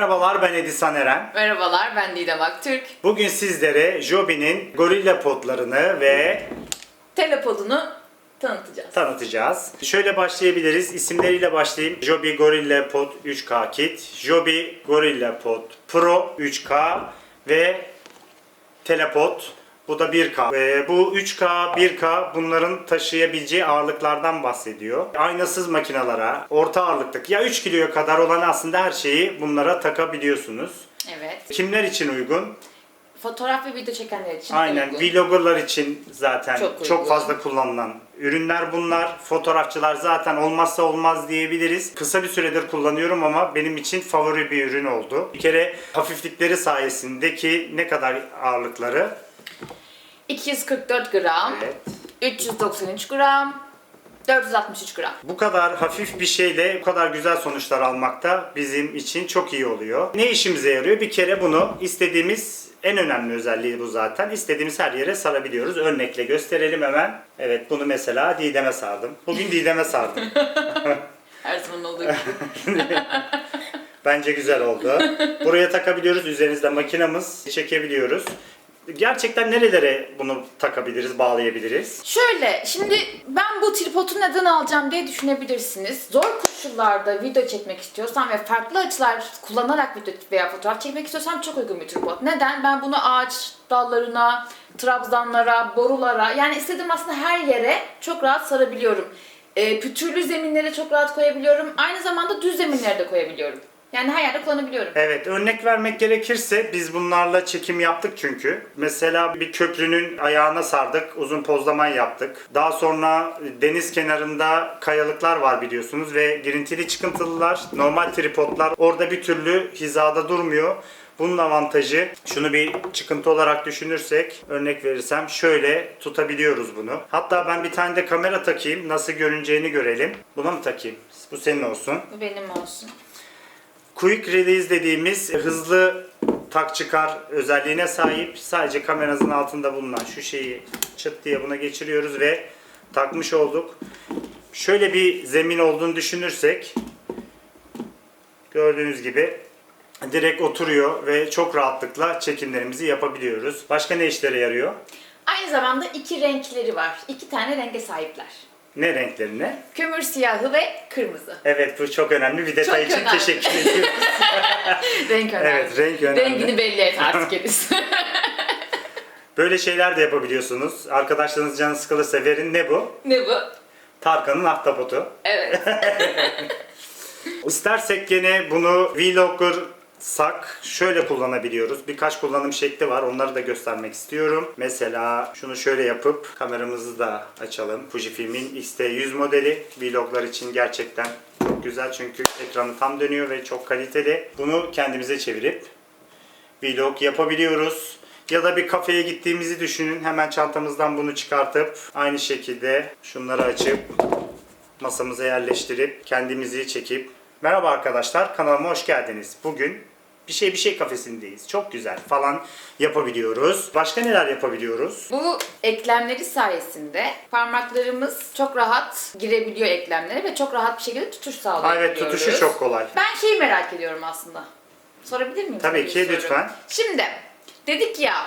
Merhabalar ben Edison Eren. Merhabalar ben Didem Aktürk. Bugün sizlere Joby'nin gorilla potlarını ve Telepodunu tanıtacağız. tanıtacağız. Şöyle başlayabiliriz. İsimleriyle başlayayım. Joby Gorilla Pod 3K Kit, Joby Gorilla Pod Pro 3K ve Telepod. Bu da 1K. Ve bu 3K, 1K bunların taşıyabileceği ağırlıklardan bahsediyor. Aynasız makinalara, orta ağırlıklık ya 3 kiloya kadar olan aslında her şeyi bunlara takabiliyorsunuz. Evet. Kimler için uygun? Fotoğraf ve video çekenler için Aynen uygun. vloggerlar için zaten Çok çok, uygun. fazla kullanılan ürünler bunlar. Fotoğrafçılar zaten olmazsa olmaz diyebiliriz. Kısa bir süredir kullanıyorum ama benim için favori bir ürün oldu. Bir kere hafiflikleri sayesindeki ne kadar ağırlıkları? 244 gram, Evet. 393 gram, 463 gram. Bu kadar hafif bir şeyle bu kadar güzel sonuçlar almakta bizim için çok iyi oluyor. Ne işimize yarıyor? Bir kere bunu istediğimiz en önemli özelliği bu zaten. İstediğimiz her yere sarabiliyoruz. Örnekle gösterelim hemen. Evet bunu mesela Didem'e sardım. Bugün Didem'e sardım. Her zaman olduğu gibi. Bence güzel oldu. Buraya takabiliyoruz. Üzerinizde makinamız çekebiliyoruz. Gerçekten nerelere bunu takabiliriz, bağlayabiliriz? Şöyle, şimdi ben bu tripodu neden alacağım diye düşünebilirsiniz. Zor koşullarda video çekmek istiyorsam ve farklı açılar kullanarak video veya fotoğraf çekmek istiyorsam çok uygun bir tripod. Neden? Ben bunu ağaç dallarına, trabzanlara, borulara yani istediğim aslında her yere çok rahat sarabiliyorum. E, pütürlü zeminlere çok rahat koyabiliyorum. Aynı zamanda düz zeminlere de koyabiliyorum. Yani her yerde kullanabiliyorum. Evet, örnek vermek gerekirse biz bunlarla çekim yaptık çünkü. Mesela bir köprünün ayağına sardık, uzun pozlama yaptık. Daha sonra deniz kenarında kayalıklar var biliyorsunuz ve girintili çıkıntılılar, normal tripodlar orada bir türlü hizada durmuyor. Bunun avantajı şunu bir çıkıntı olarak düşünürsek örnek verirsem şöyle tutabiliyoruz bunu. Hatta ben bir tane de kamera takayım nasıl görüneceğini görelim. Buna mı takayım? Bu senin olsun. Bu benim olsun. Quick Release dediğimiz hızlı tak çıkar özelliğine sahip. Sadece kameranızın altında bulunan şu şeyi çıt diye buna geçiriyoruz ve takmış olduk. Şöyle bir zemin olduğunu düşünürsek gördüğünüz gibi direkt oturuyor ve çok rahatlıkla çekimlerimizi yapabiliyoruz. Başka ne işlere yarıyor? Aynı zamanda iki renkleri var. İki tane renge sahipler. Ne renklerine? Kömür siyahı ve kırmızı. Evet bu çok önemli. Bir detay Çok için önemli. teşekkür ediyorum. Renk önemli. Evet, renk önemli. Rengini belli et artık Ediz. Böyle şeyler de yapabiliyorsunuz. Arkadaşlarınız canı sıkılırsa verin. Ne bu? ne bu? Tarkan'ın ahtapotu. Evet. İstersek gene bunu vloggersak şöyle kullanabiliyoruz. Birkaç kullanım şekli var. Onları da göstermek istiyorum. Mesela şunu şöyle yapıp kameramızı da açalım. Fujifilm'in X-T100 modeli. Vloglar için gerçekten çok güzel çünkü ekranı tam dönüyor ve çok kaliteli. Bunu kendimize çevirip vlog yapabiliyoruz. Ya da bir kafeye gittiğimizi düşünün. Hemen çantamızdan bunu çıkartıp aynı şekilde şunları açıp masamıza yerleştirip kendimizi çekip merhaba arkadaşlar kanalıma hoş geldiniz. Bugün bir şey bir şey kafesindeyiz. Çok güzel falan yapabiliyoruz. Başka neler yapabiliyoruz? bu eklemleri sayesinde parmaklarımız çok rahat girebiliyor eklemlere ve çok rahat bir şekilde tutuş sağlayabiliyoruz. evet tutuşu çok kolay. Ben şeyi merak ediyorum aslında. Sorabilir miyim? Tabii ki, soru? lütfen. Şimdi dedik ya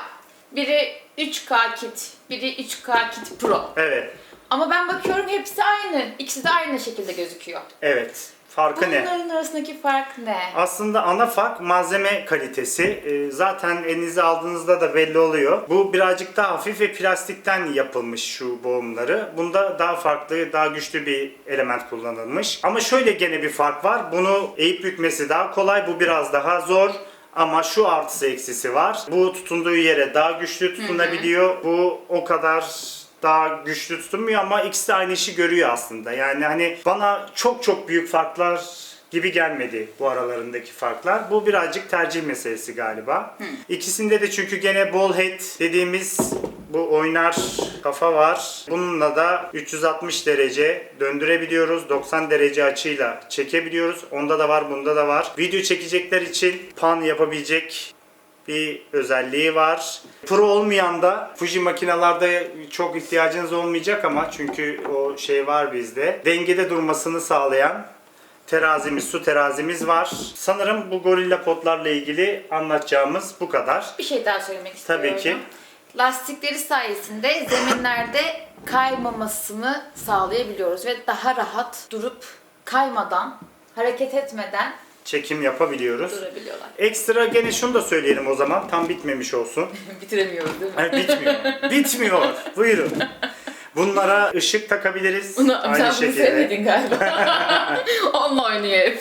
biri 3K kit, biri 3K kit Pro. Evet. Ama ben bakıyorum hepsi aynı. İkisi de aynı şekilde gözüküyor. Evet. Farkı ne? Bunların arasındaki fark ne? Aslında ana fark malzeme kalitesi. Ee, Zaten elinize aldığınızda da belli oluyor. Bu birazcık daha hafif ve plastikten yapılmış şu boğumları. Bunda daha farklı, daha güçlü bir element kullanılmış. Ama şöyle gene bir fark var. Bunu eğip bükmesi daha kolay. Bu biraz daha zor. Ama şu artısı eksisi var. Bu tutunduğu yere daha güçlü tutunabiliyor. Bu o kadar daha güçlü tutunmuyor ama ikisi de aynı işi görüyor aslında. Yani hani bana çok çok büyük farklar gibi gelmedi bu aralarındaki farklar. Bu birazcık tercih meselesi galiba. İkisinde de çünkü gene ball head dediğimiz bu oynar kafa var. Bununla da 360 derece döndürebiliyoruz. 90 derece açıyla çekebiliyoruz. Onda da var, bunda da var. Video çekecekler için pan yapabilecek bir özelliği var. Pro olmayan da Fuji makinalarda çok ihtiyacınız olmayacak ama çünkü o şey var bizde. Dengede durmasını sağlayan terazimiz, su terazimiz var. Sanırım bu gorilla potlarla ilgili anlatacağımız bu kadar. Bir şey daha söylemek istiyorum. Tabii ki. Lastikleri sayesinde zeminlerde kaymamasını sağlayabiliyoruz ve daha rahat durup kaymadan, hareket etmeden Çekim yapabiliyoruz. durabiliyorlar. Ekstra gene şunu da söyleyelim o zaman. Tam bitmemiş olsun. Bitiremiyoruz değil mi? Hayır, bitmiyor. bitmiyor. Buyurun. Bunlara ışık takabiliriz. Bunu, Aynı sen bunu şekilde. sevmedin galiba. Onunla oynuyor hep.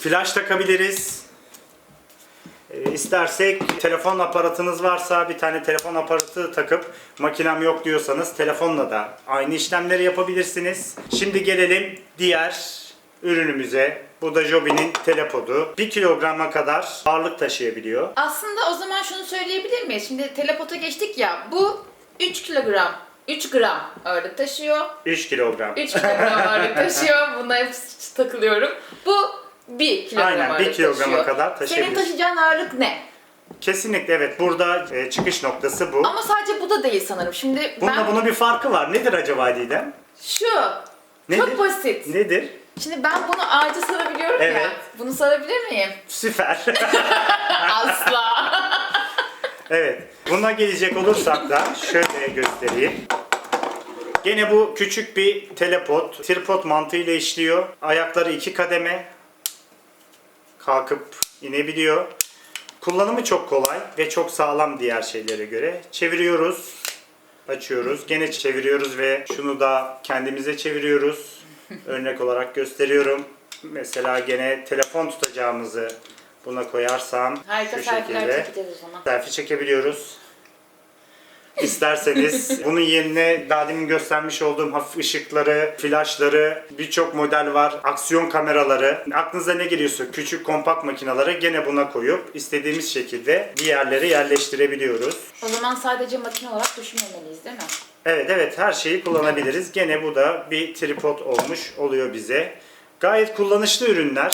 Flash takabiliriz. Ee, İstersek telefon aparatınız varsa bir tane telefon aparatı takıp makinem yok diyorsanız telefonla da aynı işlemleri yapabilirsiniz. Şimdi gelelim diğer ürünümüze. Bu da Joby'nin telepodu. 1 kilograma kadar ağırlık taşıyabiliyor. Aslında o zaman şunu söyleyebilir miyiz? Şimdi telepota geçtik ya. Bu 3 kilogram, 3 gram ağırlık taşıyor. 3 kilogram. 3 kilogram ağırlık taşıyor. Buna hep takılıyorum. Bu 1 kilogram Aynen, ağırlık kilograma taşıyor. kadar Senin taşıyabilir. taşıyacağın ağırlık ne? Kesinlikle evet. Burada e, çıkış noktası bu. Ama sadece bu da değil sanırım. Şimdi Bununla ben bunun bir farkı var. Nedir acaba Didem? şu Nedir? çok basit. Nedir? Şimdi ben bunu ağaca sarabiliyorum Evet. ya. Bunu sarabilir miyim? Süper. Asla. evet. Buna gelecek olursak da şöyle göstereyim. Gene bu küçük bir telepod. Tripod mantığıyla işliyor. Ayakları iki kademe. Kalkıp inebiliyor. Kullanımı çok kolay ve çok sağlam diğer şeylere göre. Çeviriyoruz. Açıyoruz. Gene çeviriyoruz ve şunu da kendimize çeviriyoruz. Örnek olarak gösteriyorum. Mesela gene telefon tutacağımızı buna koyarsam Harika şu şekilde çekeceğiz o zaman. selfie çekebiliyoruz. İsterseniz bunun yerine daha demin göstermiş olduğum hafif ışıkları, flaşları, birçok model var. Aksiyon kameraları. Aklınıza ne geliyorsa küçük kompakt makinaları gene buna koyup istediğimiz şekilde bir yerlere yerleştirebiliyoruz. O zaman sadece makine olarak düşünmemeliyiz değil mi? Evet evet her şeyi kullanabiliriz. Gene bu da bir tripod olmuş oluyor bize. Gayet kullanışlı ürünler.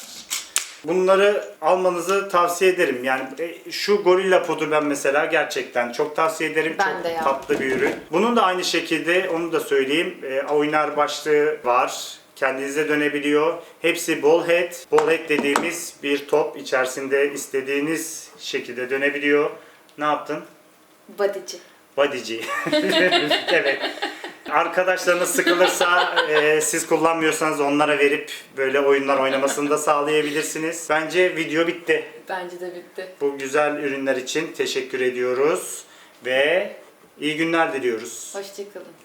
Bunları almanızı tavsiye ederim. Yani e, şu Gorilla Pod'u ben mesela gerçekten çok tavsiye ederim. Ben çok de ya. tatlı bir ürün. Bunun da aynı şekilde onu da söyleyeyim. E, oynar başlığı var. Kendinize dönebiliyor. Hepsi ball head. Ball head dediğimiz bir top içerisinde istediğiniz şekilde dönebiliyor. Ne yaptın? Bodyci. Bodyci. evet. Arkadaşlarınız sıkılırsa e, siz kullanmıyorsanız onlara verip böyle oyunlar oynamasını da sağlayabilirsiniz. Bence video bitti. Bence de bitti. Bu güzel ürünler için teşekkür ediyoruz ve iyi günler diliyoruz. Hoşçakalın.